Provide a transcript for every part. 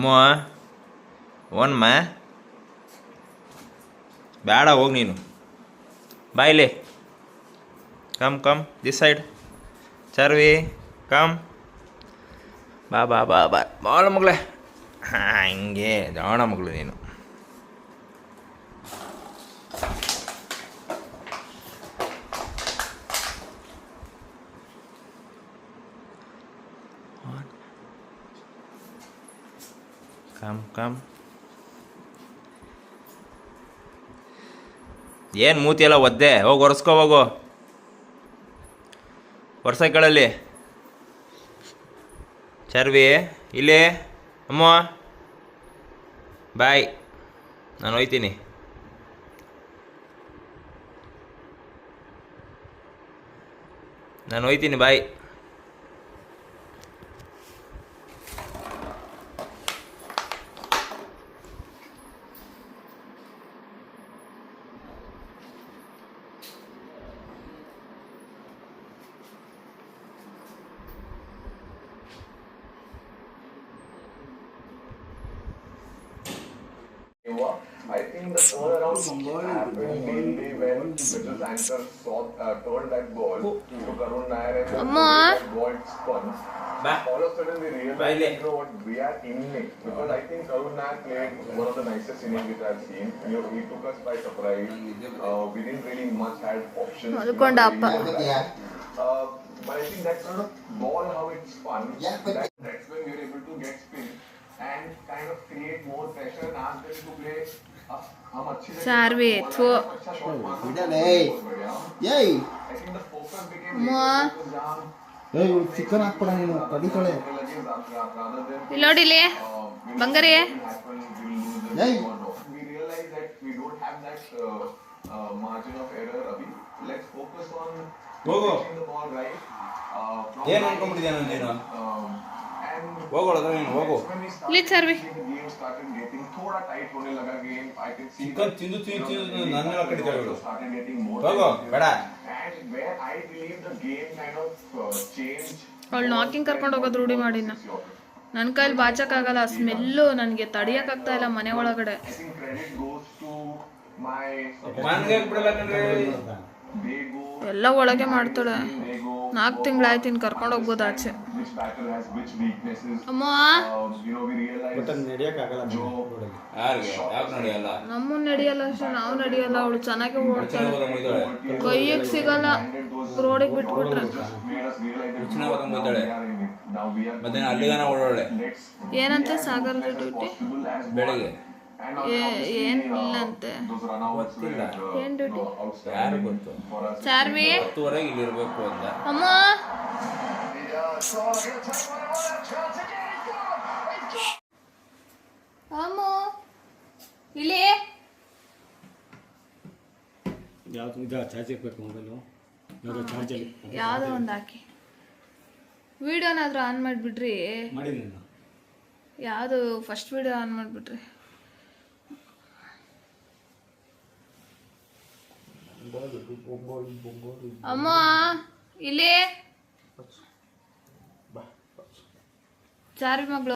ಅಮ್ಮ ಓನ್ಮ ಬೇಡ ಹೋಗಿ ನೀನು. ಬಾಯ್ಲಿ ಕಮ್ ಕಮ್ ದಿಸ್ ಸೈಡ್ ಚರ್ವಿ ಕಮ್ ಬಾ ಬಾ ಬಾ ಬಾ. ಬಾಳ ಮಗಳೇ. ಹಾಂ, ಹಿಂಗೆ. ಜಾಣ ಮಗಳು ನೀನು. ಕಮ್ ಕಮ್ ಏನು ಮೂತಿ ಎಲ್ಲ ಒದ್ದೆ? ಹೋಗಿ, ಒರೆಸ್ಕೋ, ಹೋಗು. ಒರ್ಸಕ್ಕಳಲ್ಲಿ ಚರ್ವಿ, ಇಲ್ಲಿ. ಅಮ್ಮ. ಬಾಯ್. ನಾನು ಹೋಯ್ತೀನಿ. ನಾನು ಹೋಯ್ತೀನಿ, ಬಾಯ್. More. Back. All of a sudden we realized what we are inning. Because I think Arun played one of the nicest innings which I've seen. You know, he took us by surprise. Uh, we didn't really much have options. Uh, but I think that's sort of ball how it's fun. Yeah, but that, that's when we are able to get spin and kind of create more pressure and ask them to play ಸಾರ್ವಿ ಥೂ. ಏಯ್ ಏಯ್. Chicken ಹಾಕ್ಬೇಡ ನೀನು ಕಡಿತಾಳೆ. ಇಲ್ಲಿ ನೋಡಿಲಿ ಬಂಗಾರಿ. ಏಯ್. margin of error Ravi let's focus on ಹೋಗೋ. ಏನು ಅನ್ಕೊಂಡ್ಬಿಟ್ಟಿದ್ಯಾ ನಾನು ನೀನು? ಹೋಗೋಳಗ ನೀನು ಹೋಗು ಇಲ್ಲಿ ಸರ್ವಿ. seeing the game started getting थोड़ा tight होने लगा game I can see chicken that, ತಿಂದು you ತಿಂದು know, ತಿಂದು the ನನ್ನ defense ಕಡಿತಾಳೆ also ಇವಳು started getting more ಹೋಗು aggressive. ಬೇಡ and where I believe the game kind of uh, changed ಅವಳು ನಾಕಿಂಗ್ ಕರ್ಕೊಂಡು ಹೋಗೋದು ರೂಢಿ ಮಾಡಿನ is your- ನನ್ನ ಕೈಲಿ ಬಾಚಕ್ಕಾಗಲ್ಲ ಸ್ಮೆಲ್ಲು ನನಗೆ ತಡಿಯಕ್ಕಾಗ್ತಾ ಇಲ್ಲ ಮನೆ ಒಳಗಡೆ I think credit goes to my ಮನ್ಗೆ ಬಿಡಲ್ಲ ಕಣ್ರಿ they go ಎಲ್ಲ ಒಳಗೆ ಮಾಡ್ತಾಳೆ they go ನಾಲ್ಕು ತಿಂಗಳಾಯ್ತು ಇನ್ನು ಕರ್ಕೊಂಡು ಹೋಗ್ಬೋದು ಆಚೆ Which battle has which weaknesses. ಅಮ್ಮ. Um, you know we realize जो ಯಾರಿಗೆ? ಯಾಕೆ ನಡೆಯಲ್ಲ? ನಮ್ಮನ್ನ ನಡೆಯಲ್ಲ ಅಷ್ಟೇ ನಾವು ನಡೆಯಲ್ಲ ಅವಳು ಚೆನ್ನಾಗಿ ಓಡ್ತಾಳೆ. ಕೈಯಿಗೆ ಸಿಗಲ್ಲ. ರೋಡಿಗೆ ಬಿಟ್ಬಿಟ್ರೆ. Now we are ಮತ್ತೆ ಅಲ್ಲಿಗಾನ ಓಡಾಳೆ ಏನಂತೆ ಸಾಗರದ ಡ್ಯೂಟಿ ಬೆಳಿಗ್ಗೆ. and ಏನಿಲ್ಲಂತೆ. ಗೊತ್ತಿಲ್ಲ. ಏನ್ ಡ್ಯೂಟಿ? ಯಾರು ಗೊತ್ತು? ಚಾರ್ವಿ? ಹತ್ತುವರೆಗೆ ಇಲ್ಲಿ ಇರ್ಬೇಕು ಅಂತ. ಅಮ್ಮ. ಅಮ್ಮ ಇಲ್ಲಿ. ಯಾವ್ದು ಇದು ಚಾರ್ಜ್ ಹಾಕ್ಬೇಕು ಮೊಬೈಲು? ಯಾವ್ದು ಚಾರ್ಜಲ್ಲಿ ಯಾವುದೋ ಒಂದು ಹಾಕಿ. ವಿಡಿಯೋನಾದರೂ ಆನ್ ಮಾಡಿಬಿಡ್ರಿ ಮಾಡಿದ್ದೀನಿ ನಾನು ಯಾವುದು ಫಸ್ಟ್ ವಿಡಿಯೋ ಆನ್ ಮಾಡಿಬಿಟ್ರಿ. ಅಮ್ಮ ಇಲ್ಲಿ. ಚಾರಿ ಮಗಳು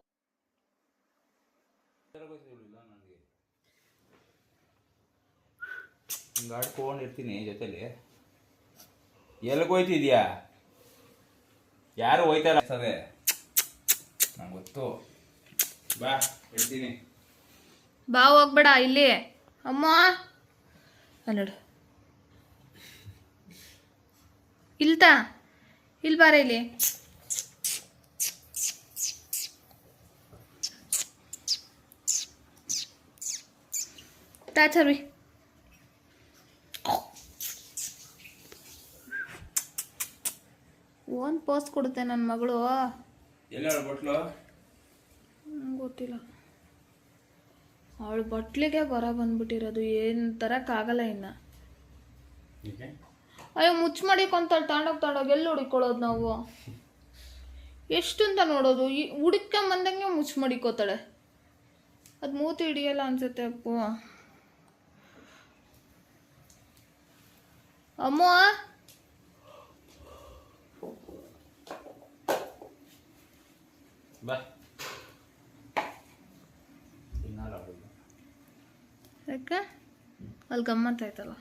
ಆಡ್ಕೊಂಡಿರ್ತೀನಿ ಜೊತೆಲಿ. ಎಲ್ಲಿಗೆ ಹೋಯ್ತಿದ್ಯಾ? ಯಾರು ಹೋಯ್ತಾರ? ಸದೆ ನಂಗೆ ಗೊತ್ತು. ಬಾ ಇರ್ತೀನಿ. ಬಾ ಹೋಗ್ಬೇಡ ಇಲ್ಲಿ. ಅಮ್ಮ. ನೋಡು. ಇಲ್ತಾ? ಇಲ್ಲಿ ಬಾರ ಇಲ್ಲಿ. ಚರ್ವಿ ಒಂದು ಪೋಸ್ಟ್ ಕೊಡುತ್ತೆ ನನ್ನ ಮಗಳು. ಎಲ್ಲ ಬಟ್ಲು? ನಂಗ್ ಗೊತ್ತಿಲ್ಲ. ಅವಳು ಬಟ್ಲಿಗೆ ಬರ ಬಂದ್ಬಿಟ್ಟಿರೋದು ಏನು ತರಕ್ಕಾಗಲ್ಲ ಇನ್ನು. ಇನ್ನ ಅಯ್ಯೋ ಮುಚ್ಚ ಮಾಡಿಕೊಂತಾಳೆ ತಾಂಡೋಗಿ ತಾಂಡೋಗಿ ಎಲ್ಲಿ ಹುಡುಕೊಳ್ಳೋದು ನಾವು? ಎಷ್ಟು ಅಂತ ನೋಡೋದು? ಈ ಹುಡುಕೊಂಬಂದಂಗೆ ಮುಚ್ಚ ಮಾಡಿಕೋತಾಳೆ ಅದು ಮೂತಿ ಹಿಡಿಯಲ್ಲ ಅನ್ಸುತ್ತೆ ಅಪ್ಪು. ಅಮ್ಮ? ಬಾ. ಯಾಕೆ? ಅಲ್ಲಿ ಗಮ್ಮತ್ ಆಯ್ತಲ್ಲ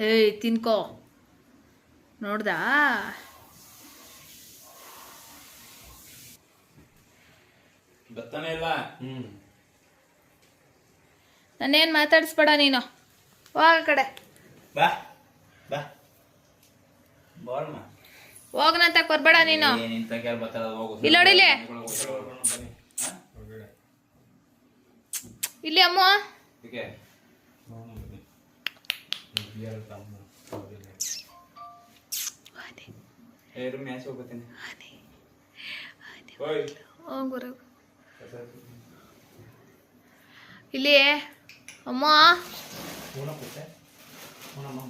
ಏಯ್ ತಿನ್ಕೋ. ನೋಡ್ದಾ? ಬರ್ತಾನೆ ಇಲ್ವಾ? ಹ್ಞೂ ನನ್ನೇನು ಮಾತಾಡಿಸ್ಬೇಡ ನೀನು. ಹೋಗ ಕಡೆ. ಬಾ. ಮಾ ಹೋಗನಂತ ಕೊರ್ಬೇಡ ನೀನು. ಇಲ್ಲಿ ಇಲ್ಲಿ. ಇಲ್ಲಿ ಅಮ್ಮ. ಇಲ್ಲಿ ಅಮ್ಮ.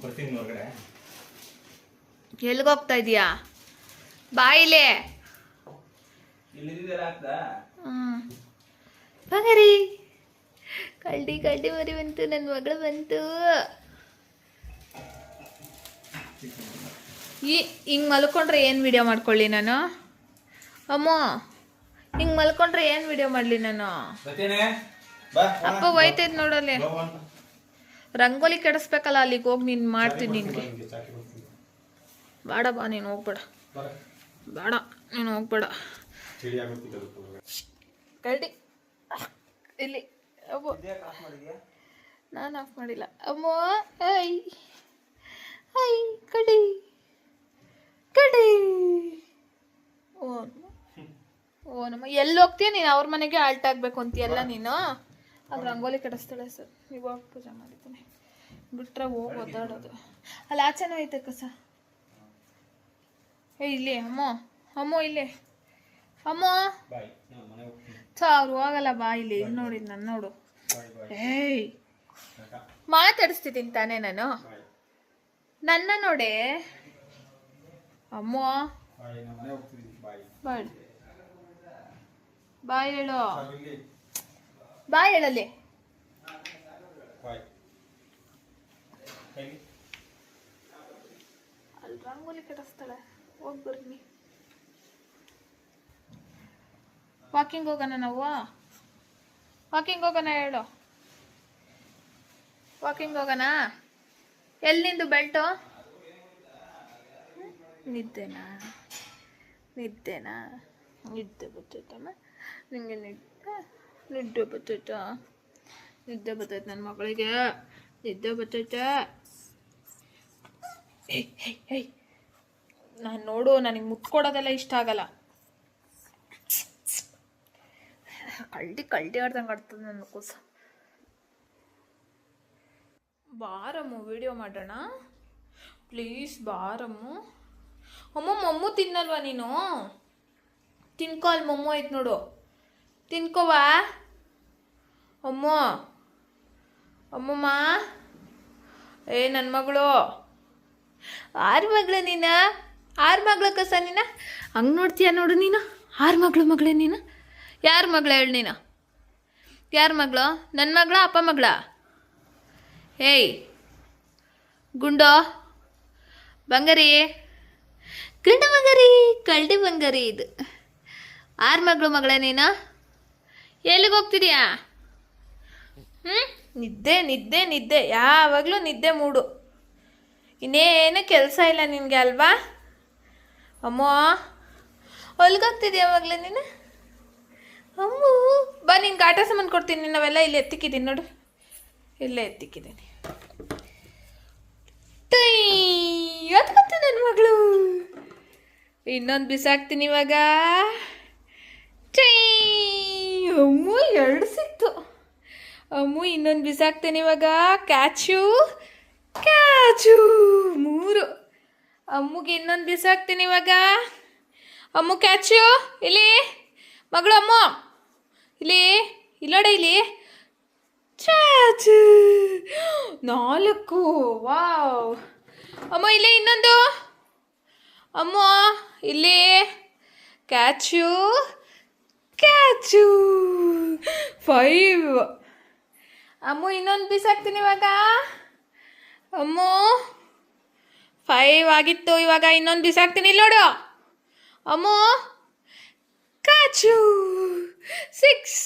ಬರ್ತೀನಿ ಹೊರಗಡೆ. ಎಲ್ಲಿಗೋಗ್ತಾ ಇದೀಯಾ? ಬಾಯಿಲೆ. ಬಂಗಾರಿ ಕಳ್ಳಿ ಕಳ್ಳಿ ಮರಿ ಬಂತು ನನ್ನ ಮಗಳು ಬಂತು. ಈ ಹಿಂಗೆ ಮಲ್ಕೊಂಡ್ರೆ ಏನು ವಿಡಿಯೋ ಮಾಡ್ಕೊಳ್ಳಿ ನಾನು? ಅಮ್ಮ ಹಿಂಗೆ ಮಲ್ಕೊಂಡ್ರೆ ಏನು ವಿಡಿಯೋ ಮಾಡಲಿ ನಾನು? ಅಪ್ಪ ಹೋಯ್ತೈತೆ ನೋಡಲ್ಲಿ. ರಂಗೋಲಿ ಕೆಡಿಸ್ಬೇಕಲ್ಲ ಅಲ್ಲಿಗೆ ಹೋಗಿ ನೀನು ಮಾಡ್ತೀನಿ ನಿನಗೆ. ಬೇಡ ಬಾ ನೀನು ಹೋಗ್ಬೇಡ. ಬೇಡ ನೀನು ಹೋಗ್ಬೇಡ. ಕಳ್ಡಿ ಇಲ್ಲಿ ಅಬ್ಬೋ. ನಾನು ಆಫ್ ಮಾಡಿಲ್ಲ. ಅಮ್ಮ ಐ. ಐ ಕಡಿ. ಕಡಿ. ಓ ಓ ನಮ್ಮ ಎಲ್ಲಿ ಹೋಗ್ತೀಯ ನೀನು? ಅವ್ರ ಮನೆಗೆ ಆಲ್ಟ್ ಆಗ್ಬೇಕು ಅಂತೀಯಲ್ಲ ನೀನು? ಅದು ರಂಗೋಲಿ ಕೆಡಿಸ್ತಾಳೆ ಸರ್. ಇವಾಗ ಪೂಜೆ ಮಾಡಿದ್ದೀನಿ. ಬಿಟ್ರೆ ಹೋಗಿ ಒದ್ದಾಡೋದು. ಅಲ್ಲಿ ಆಚೆನೂ ಐತೆ ಕಸ. ಏ ಇಲ್ಲಿ ಅಮ್ಮ. ಅಮ್ಮ ಇಲ್ಲಿ. ಅಮ್ಮ. ಅವ್ರು ಹೋಗಲ್ಲ ಬಾ ಇಲ್ಲಿ. ನೋಡಿದ್ ನೋಡಿ. ನಾನು ನೋಡು ಏಯ್. ಮಾತಾಡಿಸ್ತಿದ್ದೀನಿ ತಾನೇ ನಾನು. ನನ್ನ ನೋಡೆ. ಅಮ್ಮ. ಬಾಯ್ ಹೇಳು. ಬಾಯ್ ಹೇಳಲ್ಲಿ ಅಲ್ಲಿ. ರಂಗೋಲಿ ಕೆಡಿಸ್ತಾಳೆ ಹೋಗಿ ಬರ್ರಿ ವಾಕಿಂಗ್ ಹೋಗೋಣ ನಾವು? ವಾಕಿಂಗ್ ಹೋಗೋಣ ಹೇಳು. ವಾಕಿಂಗ್ ಹೋಗೋಣ? ಎಲ್ಲಿ ನಿಂದು ಬೆಲ್ಟು ನಿದ್ದೆನಾ? ನಿದ್ದೆನಾ? ನಿದ್ದೆ ಬರ್ತೈತಮ್ಮ ನಿಂಗೆ ನಿದ್ದೆ? ನಿದ್ದೆ ಬರ್ತೈತಾ ನಿದ್ದೆ ಬರ್ತೈತೆ ನನ್ನ ಮಗಳಿಗೆ. ನಿದ್ದೆ ಬರ್ತೈತೆ ನಾನು ನೋಡು ನನಗೆ ಮುತ್ಕೊಡೋದೆಲ್ಲ ಇಷ್ಟ ಆಗಲ್ಲ. ಕಳ್ಳಿ ಕಳ್ಳಿ ಆಡ್ದಂಗೆ ಆಡ್ತದೆ ನನ್ನ ಕೂಸ ಬಾರಮ್ಮು ವಿಡಿಯೋ ಮಾಡೋಣ? ಪ್ಲೀಸ್ ಬಾರಮ್ಮು. ಅಮ್ಮ ಮೊಮ್ಮು ತಿನ್ನಲ್ವಾ ನೀನು? ತಿನ್ಕೋ ಅಲ್ಲಿ ಮೊಮ್ಮು ಐತೆ ನೋಡು. ತಿನ್ಕೋವಾ? ಅಮ್ಮ. ಅಮ್ಮಮ್ಮ. ಏ ನನ್ನ ಮಗಳು. ಆರು ಮಗಳು ನೀನ? ಆರು ಮಗಳ ಕಸ ನೀನ? ಹಂಗೆ ನೋಡ್ತೀಯ ನೋಡು ನೀನು? ಆರು ಮಗಳು ಮಗಳೇ ನೀನು? ಯಾರ ಮಗಳ ಹೇಳು ನೀನು? ಯಾರ ಮಗಳು? ನನ್ನ ಮಗಳ, ಅಪ್ಪ ಮಗಳ? ಏಯ್, ಗುಂಡೋ, ಬಂಗಾರಿ. ಗಂಡ ಬಂಗಾರಿ, ಕಳ್ಳಿ ಬಂಗಾರಿ ಇದು. ಆರು ಮಗಳು ಮಗಳೇ ನೀನು? ಎಲ್ಲಿಗೆ ಹೋಗ್ತಿದ್ಯಾ? ಹ್ಞೂ ನಿದ್ದೆ ನಿದ್ದೆ ನಿದ್ದೆ. ಯಾವಾಗಲೂ ನಿದ್ದೆ ಮೂಡು. ಇನ್ನೇನು ಕೆಲಸ ಇಲ್ಲ ನಿನಗೆ ಅಲ್ವಾ? ಅಮ್ಮ ಹೊಲ್ಗೋಗ್ತಿದ್ಯಾ ಯಾವಾಗಲೇ ನೀನು? ಅಮ್ಮ, ಬಾ ನಿನ್ಗೆ ಆಟ ಸಾಮಾನು ಕೊಡ್ತೀನಿ ನಾವೆಲ್ಲ ಇಲ್ಲಿ ಎತ್ತಿಕ್ಕಿದ್ದೀನಿ ನೋಡು. ಇಲ್ಲೇ ಎತ್ತಿಕ್ಕಿದ್ದೀನಿ ಟೈ ಎತ್ಕೊತ ನನ್ನ ಮಗಳು. ಇನ್ನೊಂದು ಬಿಸಾಕ್ತೀನಿ ಇವಾಗ. ಟೈ, ಅಮ್ಮು, ಎರಡು ಸಿಕ್ತು. ಅಮ್ಮು, ಇನ್ನೊಂದು ಬಿಸಾಕ್ತೀನಿ ಇವಾಗ. ಕ್ಯಾಚು ಕ್ಯಾಚು, ಮೂರು. ಅಮ್ಮಗೆ ಇನ್ನೊಂದು ಬಿಸಾಕ್ತೀನಿ ಇವಾಗ. ಅಮ್ಮು ಕ್ಯಾಚು ಇಲ್ಲಿ. ಮಗಳು ಅಮ್ಮ. ಇಲ್ಲಿ. ಇಲ್ಲೋಡ ಇಲ್ಲಿ. ಚಾಚು ನಾಲ್ಕು. ವಾವ್. ಅಮ್ಮ, ಇಲ್ಲಿ ಇನ್ನೊಂದು. ಅಮ್ಮ, ಇಲ್ಲಿ. ಕ್ಯಾಚು ಕ್ಯಾಚು ಫೈವ್ ಅಮ್ಮ, ಇನ್ನೊಂದು ಬಿಸಾಕ್ತೀನಿ ಇವಾಗ. ಅಮ್ಮು. ಫೈವ್ ಆಗಿತ್ತು, ಇವಾಗ ಇನ್ನೊಂದು ಬಿಸಾಕ್ತೀನಿ ನೋಡು. ಅಮ್ಮು, ಕಾಚು. ಸಿಕ್ಸ್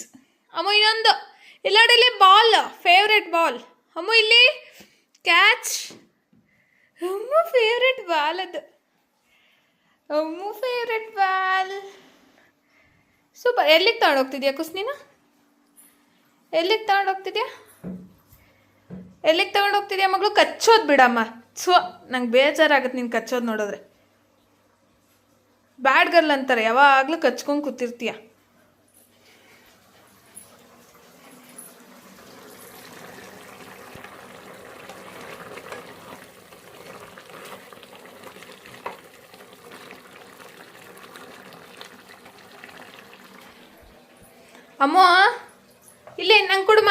ಅಮ್ಮು, ಇನ್ನೊಂದು. ಇಲ್ಲ ಇಲ್ಲಿ ಬಾಲ್ ಫೇವ್ರೆಟ್ ಬಾಲ್ ಅಮ್ಮ, ಇಲ್ಲಿ ಕ್ಯಾಚ್ ಅಮ್ಮ ಫೇವ್ರೆಟ್ ಬಾಲ್ ಅದು. ಅಮ್ಮು ಫೇವ್ರೆಟ್ ಬಾಲ್ ಸೂಪರ್ ಎಲ್ಲಿಗೆ ತಗೊಂಡೋಗ್ತಿದ್ಯಾ ಕುಸ್ನಿನ ಕುಸ್ ನೀನು? ಎಲ್ಲಿಗೆ ತಗೊಂಡೋಗ್ತಿದ್ಯಾ? ಎಲ್ಲಿಗೆ ತಗೊಂಡೋಗ್ತಿದ್ಯಾ ಮಗಳು? ಕಚ್ಚೋದು ಬಿಡಮ್ಮ. ಸೊ ನಂಗೆ ಬೇಜಾರಾಗುತ್ತೆ ನೀನು ಕಚ್ಚೋದು ನೋಡಿದ್ರೆ. ಬ್ಯಾಡ್ ಗರ್ಲ್ ಅಂತಾರೆ, ಯಾವಾಗಲೂ ಕಚ್ಕೊಂಡು ಕೂತಿರ್ತೀಯ. ಅಮ್ಮ, ಇಲ್ಲಿ, ನಂಗೆ ಕೊಡಮ್ಮ.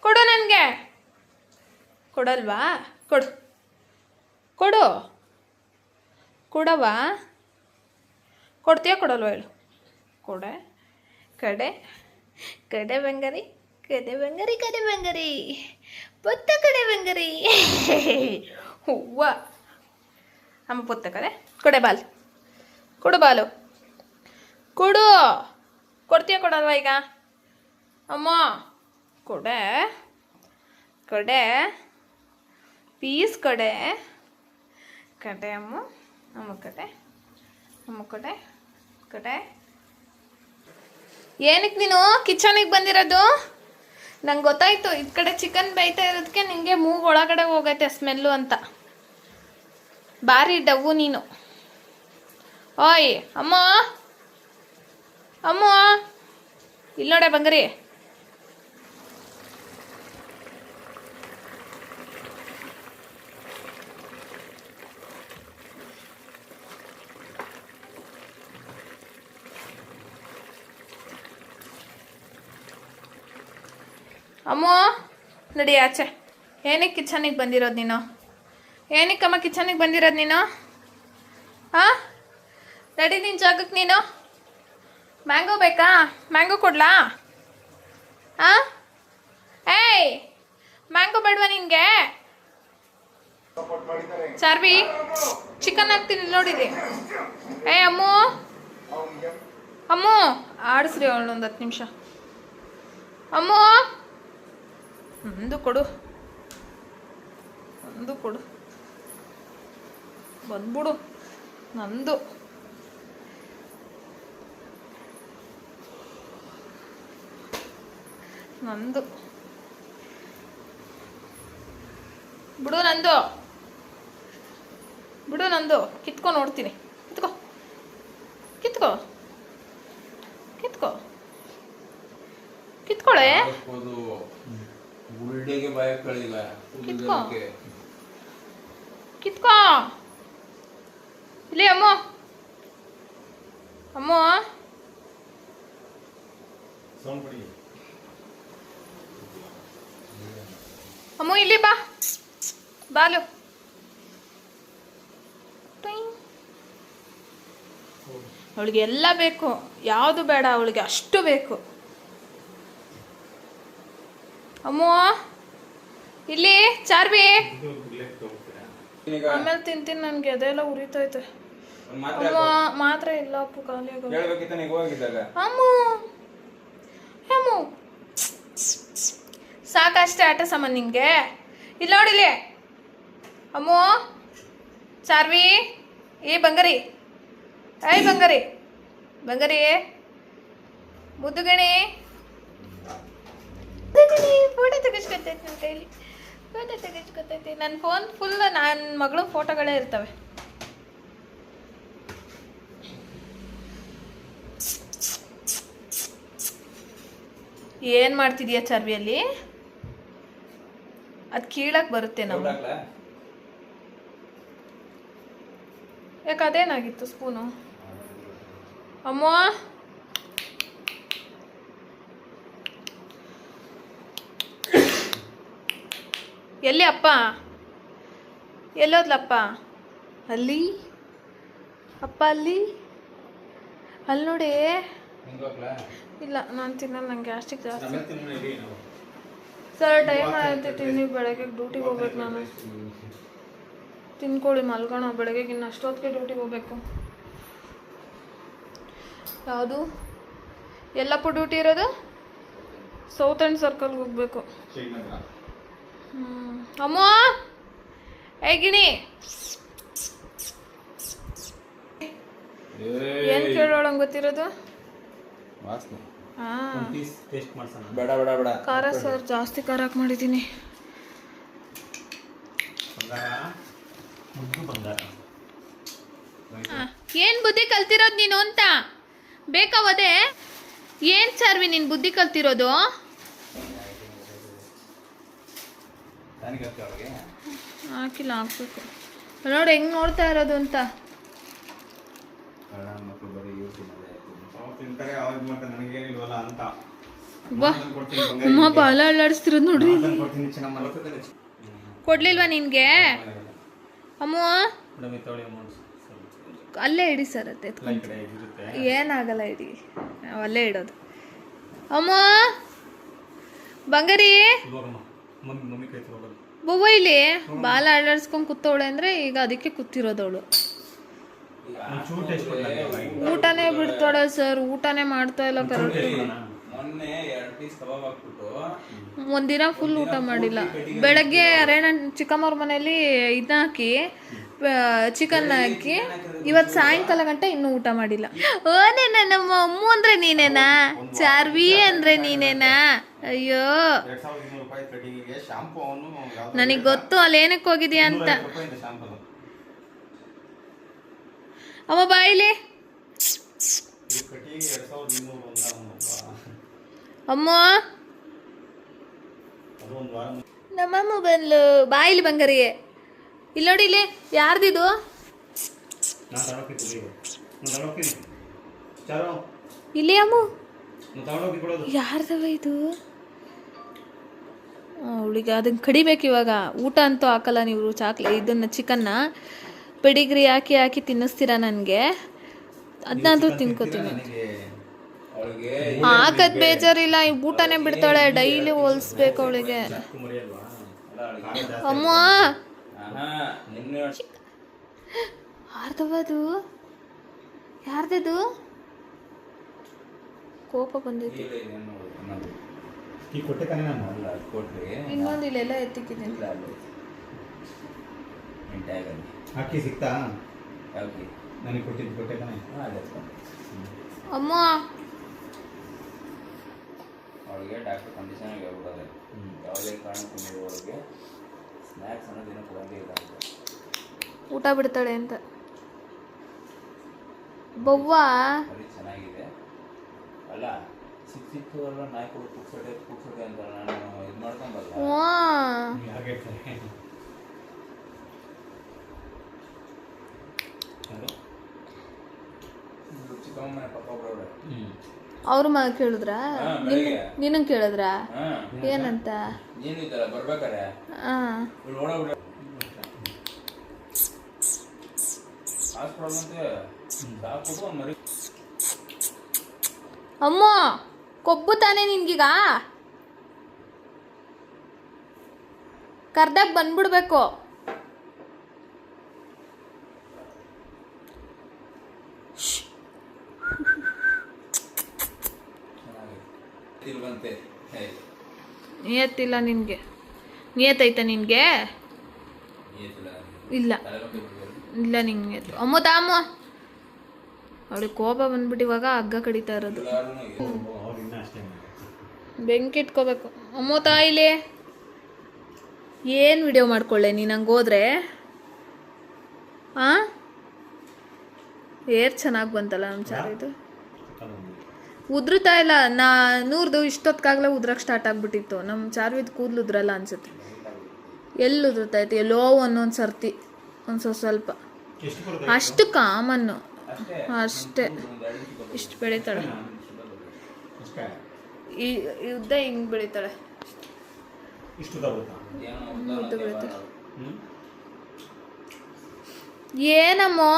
ಕೊಡು ನನಗೆ. ಕೊಡಲ್ವಾ? ಕೊಡು. ಕೊಡು. ಕೊಡವಾ ಕೊಡ್ತೀಯಾ ಕೊಡಲ್ವಾ ಹೇಳು. ಕೊಡ, ಕಡೆ ಕಡೆ ಬಂಗಾರಿ ಕಡೆ ಬಂಗಾರಿ ಕಡೆ ಬಂಗಾರಿ. ಪುತ್ತ ಕಡೆ ಬಂಗಾರಿ. ಹೂವ ಅಮ್ಮ ಪುತ್ತ ಕಡೆ. ಕೊಡೆ ಬಾಲ್. ಕೊಡು ಬಾಲು. ಕೊಡು. ಕೊಡ್ತೀಯ ಕೊಡಲ್ವಾ ಈಗ? ಅಮ್ಮ. ಕೊಡೆ, ಕಡೆ. ಪೀಸ್ ಕಡೆ ಕಡೆ ಅಮ್ಮ ಅಮ್ಮ ಕಡೆ ಅಮ್ಮ ಕಡೆ ಕಡೆ. ಏನಕ್ಕೆ ನೀನು ಕಿಚನಿಗೆ ಬಂದಿರೋದು? ನಂಗೆ ಗೊತ್ತಾಯ್ತು ಈ ಕಡೆ ಚಿಕನ್ ಬೇಯ್ತಾ ಇರೋದಕ್ಕೆ ನಿಂಗೆ ಮೂಗು ಒಳಗಡೆ ಹೋಗೈತೆ ಸ್ಮೆಲ್ಲು ಅಂತ. ಬಾರಿ ಡವ್ವು ನೀನು. ಓಯ್, ಅಮ್ಮ ಅಮ್ಮ. ಇಲ್ಲ ನೋಡೆ ಬಂಗರಿ ಅಮ್ಮ, ನಡಿ ಆಚೆ. ಏನಕ್ಕೆ ಕಿಚನಿಗೆ ಬಂದಿರೋದು ನೀನು? ಏನಕ್ಕಮ್ಮ ಕಿಚನಿಗೆ ಬಂದಿರೋದು ನೀನು? ಹಾಂ ನಡಿ ನಿನ್ನ ಜಾಗಕ್ಕೆ ನೀನು. ಮ್ಯಾಂಗೋ ಬೇಕಾ? ಮ್ಯಾಂಗೋ ಕೊಡ್ಲಾ? ಹಾಂ ಏಯ್, ಮ್ಯಾಂಗೋ ಬೇಡವಾ ನಿನಗೆ? ಚಾರ್ವಿ ಚಿಕನ್ ಹಾಕ್ತೀನಿ ನೋಡಿರಿ ಏ, ಅಮ್ಮು. ಅಮ್ಮು, ಆಡಿಸ್ರಿ ಅವಳು ಒಂದು ಹತ್ತು ನಿಮಿಷ. ಅಮ್ಮು. ಒಂದು ಕೊಡು. ಒಂದು ಕೊಡು. ಬಂದ್ಬಿಡು. ನಂದು. ನಂದು. ಬಿಡು ನಂದು. ಬಿಡು ನಂದು. ಕಿತ್ಕೊ ನೋಡ್ತೀನಿ. ಕಿತ್ಕೊ. ಕಿತ್ಕೊ. ಕಿತ್ಕೊ. ಕಿತ್ಕೊಳೆ? ಗುಲ್ಡೆಗೆ ಭಯ ಕಳಿಲ್ಲ. ಕಿತ್ಕೋ. ಇಲ್ಲಿ ಅಮ್ಮ. ಅಮ್ಮ. ಅಮ್ಮ ಇಲ್ಲಿ ಬಾ. ಬಾಲು. ಅವಳಿಗೆ ಎಲ್ಲ ಬೇಕು. ಯಾವುದು ಬೇಡ ಅವಳಿಗೆ ಅಷ್ಟು ಬೇಕು. ಅಮ್ಮ. ಇಲ್ಲಿ ಚಾರ್ವಿ. ಆಮೇಲೆ ತಿಂತೀನಿ ನನಗೆ ಅದೆಲ್ಲ ಉರಿತೈತೆ ಮಾತ್ರ ಇಲ್ಲ ಅಪ್ಪು ಖಾಲಿ ಅಮ್ಮು. ಸಾಕಷ್ಟೇ ಆಟ ಸಾಮಾನು ನಿಂಗೆ. ಇಲ್ಲಿ. ನೋಡಿಲಿ ಅಮ್ಮ. ಚಾರ್ವಿ. ಏ ಬಂಗರಿ. ಏಯ್ ಬಂಗರಿ. ಬಂಗರಿ. ಮುದ್ದುಗಣಿ ಫೋಟೋ ತೆಗಿಸ್ಕೊತೈತಿ ನನ್ನ ಕೈಲಿ ಫೋಟೋ ನನ್ನ ಫೋನ್ ಫುಲ್ ನನ್ನ ಮಗಳು ಫೋಟೋಗಳೇ ಇರ್ತವೆ. ಏನು ಮಾಡ್ತಿದೀಯ ಚರ್ವಿಯಲ್ಲಿ? ಅದು ಕೀಳಕ್ಕೆ ಬರುತ್ತೆ ನಾವು. ಯಾಕೆ ಅದೇನಾಗಿತ್ತು ಸ್ಪೂನು ಅಮ್ಮ? ಎಲ್ಲಿ ಅಪ್ಪ? ಎಲ್ಲೋದ್ಲಪ್ಪ? ಅಲ್ಲಿ? ಅಪ್ಪ ಅಲ್ಲಿ? ಅಲ್ಲಿ ನೋಡಿ. ಇಲ್ಲ ನಾನು ತಿನ್ನಲ್ಲ ನಂಗೆ ಗ್ಯಾಸ್ಟಿಕ್ ಜಾಸ್ತಿ. ಸರ್ ಟೈಮ್ ಆಯಿತು ತಿನ್ನಿ ಬೆಳಗ್ಗೆ ಡ್ಯೂಟಿಗೆ ಹೋಗ್ಬೇಕು ನಾನು. ತಿನ್ಕೊಳ್ಳಿ ಮಲ್ಗೋಣ ಬೆಳಗ್ಗೆ ಇನ್ನು ಅಷ್ಟೊತ್ತಿಗೆ ಡ್ಯೂಟಿಗೆ ಹೋಗ್ಬೇಕು. ಯಾವುದು? ಎಲ್ಲಪ್ಪ ಡ್ಯೂಟಿ ಇರೋದು? ಸೌತ್ ಆ್ಯಂಡ್ ಸರ್ಕಲ್ಗೆ ಹೋಗ್ಬೇಕು. ಅಮ್ಮ? ಹೇಗಿನಿ ಏನ್ ಕೇಳೋಳಂಗೆ ಗೊತ್ತಿರೋದು? ವಾಸನೆ. ಹಾಂ. ಪೀಸ್ ಟೇಸ್ಟ್ ಮಾಡ್ಸೋಣ. ಬೇಡ ಬೇಡ ಬೇಡ. ಖಾರ ಸರ್ ಜಾಸ್ತಿ ಖಾರ ಹಾಕಿ ಮಾಡಿದ್ದೀನಿ. ಬಂಗಾರ. ಮುದ್ದು ಬಂಗಾರ. ಏನು ಬುದ್ಧಿ ಕಲ್ತಿರೋದು ನೀನು ಅಂತ? ಬೇಕಾವದೆ ಏನು ಸರ್ವಿ ನೀನು ಬುದ್ಧಿ ಕಲ್ತಿರೋದು ನನಗೆ ಅವ್ರಿಗೆ ಹಾಕಿಲ್ಲ ಹಾಕ್ಬೇಕು. ನೋಡಿ ಹೆಂಗ್ ನೋಡ್ತಾ ಇರೋದು ಅಂತ. ಅಮ್ಮ ಬಾಲ ಅಲ್ಲಾಡಿಸ್ತಿರೋದು ನೋಡ್ರಿ. ನಾನ್ ಕೊಡ್ಲಿಲ್ವಾ ನಿನಗೆ? ಅಮ್ಮ? ಅಲ್ಲೇ ಇಡಿ ಸರ್ ಅತ್ತೆ. ಏನಾಗಲ್ಲ ಇಡಿ. ಅಲ್ಲೇ ಇಡೋದು. ಅಮ್ಮ? ಬಂಗಾರಿ? ಮಮ್ಮಿ ಮಮ್ಮಿ ಕೈ ತಗೋಬೋದು ಬೊವ್ವ ಇಲ್ಲಿ ಬಾಲ ಅಳ್ಳಾಡ್ಸ್ಕೊಂಡ್ ಕೂತವಳೆ ಅಂದ್ರೆ ಈಗ ಅದಕ್ಕೆ ಕೂತಿರೋದವಳು. ಒಂಚೂರು ಟೇಸ್ಟ್ ಊಟನೇ ಬಿಡ್ತಾಳೆ ಸರ್ ಊಟನೇ ಮಾಡ್ತಾ ಇಲ್ಲ ಕರೆಕ್ಟ್. ಮೊನ್ನೆ ಎರಡು ಪೀಸ್ ಕಬಾಬ್ ಹಾಕ್ಬಿಟ್ಟು ಒಂದಿನ ಫುಲ್ ಊಟ ಮಾಡಿಲ್ಲ. ಬೆಳಗ್ಗೆ ರೇಣ ಚಿಕ್ಕಮ್ಮವ್ರ ಮನೇಲಿ ಇದಾಕಿ ಹಾಕಿ ಚಿಕನ್ ಹಾಕಿ ಇವತ್ತು ಸಾಯಂಕಾಲ ಗಂಟೆ ಇನ್ನೂ ಊಟ ಮಾಡಿಲ್ಲ. ಓನೇನ ನಮ್ಮ ಅಮ್ಮು ಅಂದ್ರೆ ನೀನೇನಾ? ಚಾರ್ವಿ ಅಂದ್ರೆ ನೀನೇನಾ? ಅಯ್ಯೋ. ನನಗ್ ಗೊತ್ತು, ಅಲ್ಲಿ ಏನಕ್ಕೆ ಹೋಗಿದ್ಯಾ ಅಂತ. ಅಮ್ಮ ಬಾಯಿಲಿ ಅಮ್ಮ. ನಮ್ಮಮ್ಮ ಬಂದ್ಲು. ಬಾಯಿಲಿ ಬಂಗಾರಿ ಇಲ್ಲಿ ನೋಡಿ ಇಲ್ಲಿ ಯಾರ್ದಿದು? ಇಲ್ಲಿ ಅಮ್ಮ. ಯಾರ್ದವ ಇದು? ಅವಳಿಗೆ ಅದನ್ನ ಕಡಿಬೇಕು ಇವಾಗ. ಊಟ ಅಂತೂ ಹಾಕಲ್ಲ ನೀವು ಚಾಕ್ಲೆ ಇದನ್ನ ಚಿಕನ್ನ ಪೆಡಿಗ್ರಿ ಹಾಕಿ ಹಾಕಿ ತಿನ್ನಿಸ್ತೀರಾ ನನಗೆ? ಅದನ್ನಾದ್ರೂ ತಿನ್ಕೋತೀನಿ. ಹಾಕದ್ ಬೇಜಾರಿಲ್ಲ ಈ ಊಟನೇ ಬಿಡ್ತಾಳೆ ಡೈಲಿ ಹೋಲಿಸ್ಬೇಕು ಅವಳಿಗೆ. ಅಮ್ಮ! ಅದು ಯಾರ್ದದು? ಕೋಪ ಬಂದೈತಿ ಈ ಕೊಟ್ಟೆ ನಾನು ಅಲ್ಲ ಕೊಟ್ರಿ ಇನ್ನೊಂದು ಇಲ್ಲೆಲ್ಲ ಎತ್ತಿಕ್ಕಿದ್ದೀನಿ. ಇಲ್ಲ ಅಲ್ಲಿ ಇಂಟ್ಯಾಗಲ್ಲಿ ಅಕ್ಕಿ ಸಿಕ್ತಾ? ಯಾಕೆ ನನಗೆ ಕೊಟ್ಟಿದ್ದು ಕೊಟ್ಟೆ ತಾನೇ? ಅಮ್ಮ! ಅವಳಿಗೆ ಡಾಕ್ಟರ್ ಕಂಡೀಷನ್ ಹೇಳ್ಬಿಡೋದೆ. ಯಾವುದೇ ಕಾರಣಕ್ಕೂ ನೀವು ಅವಳಿಗೆ ಸ್ನ್ಯಾಕ್ಸ್ ಅನ್ನೋದೇನು ಕೊಡಂಗೆ ಇಲ್ಲ. ಊಟ ಬಿಡ್ತಾಳೆ ಅಂತ. ಬವ್ವ? ಚೆನ್ನಾಗಿದೆ. ಅಲ್ಲ ಚಿಕ್ಕ ಅಲ್ಲ ನಾಯಿ ಕೊಡು ಕುಕ್ಸೋಟೆ ಕುಕ್ಸೋಟೆ ಅಂತ ನಾನು ಇದು ಮಾಡ್ಕೊಂಬಲ್ಲ. ಹ್ಞೂ ಹಾಗೆ ಚಿಕ್ಕಮ್ಮನ ಪಪ್ಪ ಒಬ್ಬರವ್ರೆ ಹ್ಞೂ ಅವ್ರ ಮಗ ಕೇಳಿದ್ರಾ? ನಿನ್ನ ಕೇಳಿದ್ರ? ಏನಂತ? ಅಮ್ಮ ಕೊಬ್ಬು ತಾನೆ ನಿನ್ಗೀಗ? ಕರ್ದಾಗ ಬಂದ್ಬಿಡ್ಬೇಕು. ನಿಯತ್ತಿಲ್ಲ ನಿನಗೆ. ನಿಯತ್ತೈತೆ ನಿನಗೆ? ಇಲ್ಲ. ಇಲ್ಲ ನಿಂಗೆ ಅಮ್ಮ ತಾಮ. ಅವಳಿಗೆ ಕೋಪ ಬಂದ್ಬಿಟ್ಟು ಇವಾಗ ಹಗ್ಗ ಕಡಿತಾ ಇರೋದು. ಇದೆ. ಬೆಂಕಿ ಇಟ್ಕೋಬೇಕು. ಅಮ್ಮ ತಾಯಿಲಿ. ಏನು ವಿಡಿಯೋ ಮಾಡ್ಕೊಳ್ಳೆ ನೀನು ಹಂಗೆ ಹೋದ್ರೆ? ಹಾಂ ಏರ್ ಚೆನ್ನಾಗಿ ಬಂತಲ್ಲ ನಮ್ಮ ಚಾರಿದು ಉದ್ರುತ್ತಾ ಇಲ್ಲ. ನಾ ನೂರ್ದು ಇಷ್ಟೊತ್ಕಾಗಲೇ ಉದ್ರಕ್ಕೆ ಸ್ಟಾರ್ಟ್ ಆಗ್ಬಿಟ್ಟಿತ್ತು. ನಮ್ಮ ಚಾರ್ವಿದ್ ಕೂದಲು ಉದ್ರಲ್ಲ ಅನ್ಸುತ್ತೆ. ಎಲ್ಲಿ ಉದುರ್ತೈತೆ ಎಲ್ಲೋ ಒಂದೊಂದು ಸರ್ತಿ ಒಂದು ಸ್ವಲ್ಪ ಸ್ವಲ್ಪ. ಅಷ್ಟು ಕಾಮನ್ನು. ಅಷ್ಟೇ. ಇಷ್ಟು ಬೆಳಿತಾಳೆ. ಈ ಉದ್ದ ಹಿಂಗೆ ಬೆಳಿತಾಳೆ. ಉದ್ದ ಏನಮ್ಮೋ?